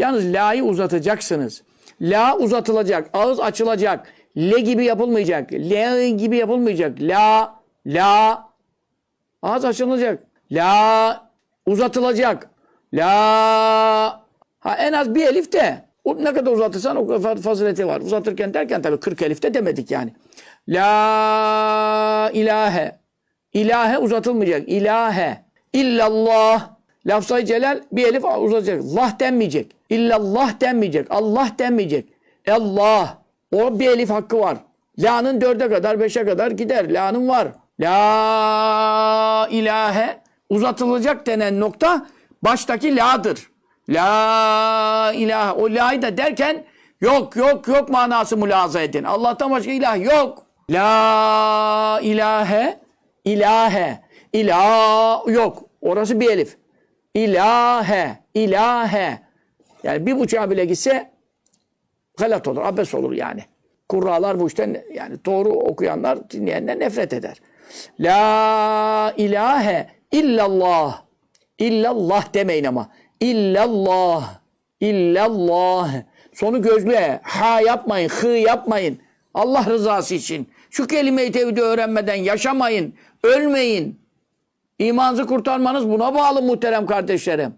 Yalnız la'yı uzatacaksınız. La uzatılacak. Ağız açılacak. Le gibi yapılmayacak. Le gibi yapılmayacak. La, la. Ağız açılacak. La uzatılacak. La. Ha en az bir elif de. O ne kadar uzatırsan o kadar fazileti var. Uzatırken derken tabii 40 elif de demedik yani. La ilahe. İlahe uzatılmayacak. İlahe. İllallah. Lafzayı celal bir elif uzatacak. Allah denmeyecek. İllallah denmeyecek. Allah denmeyecek. Allah. O bir elif hakkı var. La'nın dörde kadar, beşe kadar gider. La'nın var. La ilahe uzatılacak denen nokta baştaki la'dır. La ilahe. O la'yı da derken yok yok yok manası mülaza edin. Allah'tan başka ilah yok. La ilahe ilahe. İlah yok. Orası bir elif. İlahe. ilahe. Yani bir buçuğa bile gitse galat olur, abes olur yani. Kurralar bu işten yani doğru okuyanlar dinleyenler nefret eder. La ilahe illallah. İllallah demeyin ama. İllallah. İllallah. Sonu gözlüğe. Ha yapmayın, hı yapmayın. Allah rızası için. Şu kelime-i tevhidi öğrenmeden yaşamayın. Ölmeyin. İmanınızı kurtarmanız buna bağlı muhterem kardeşlerim.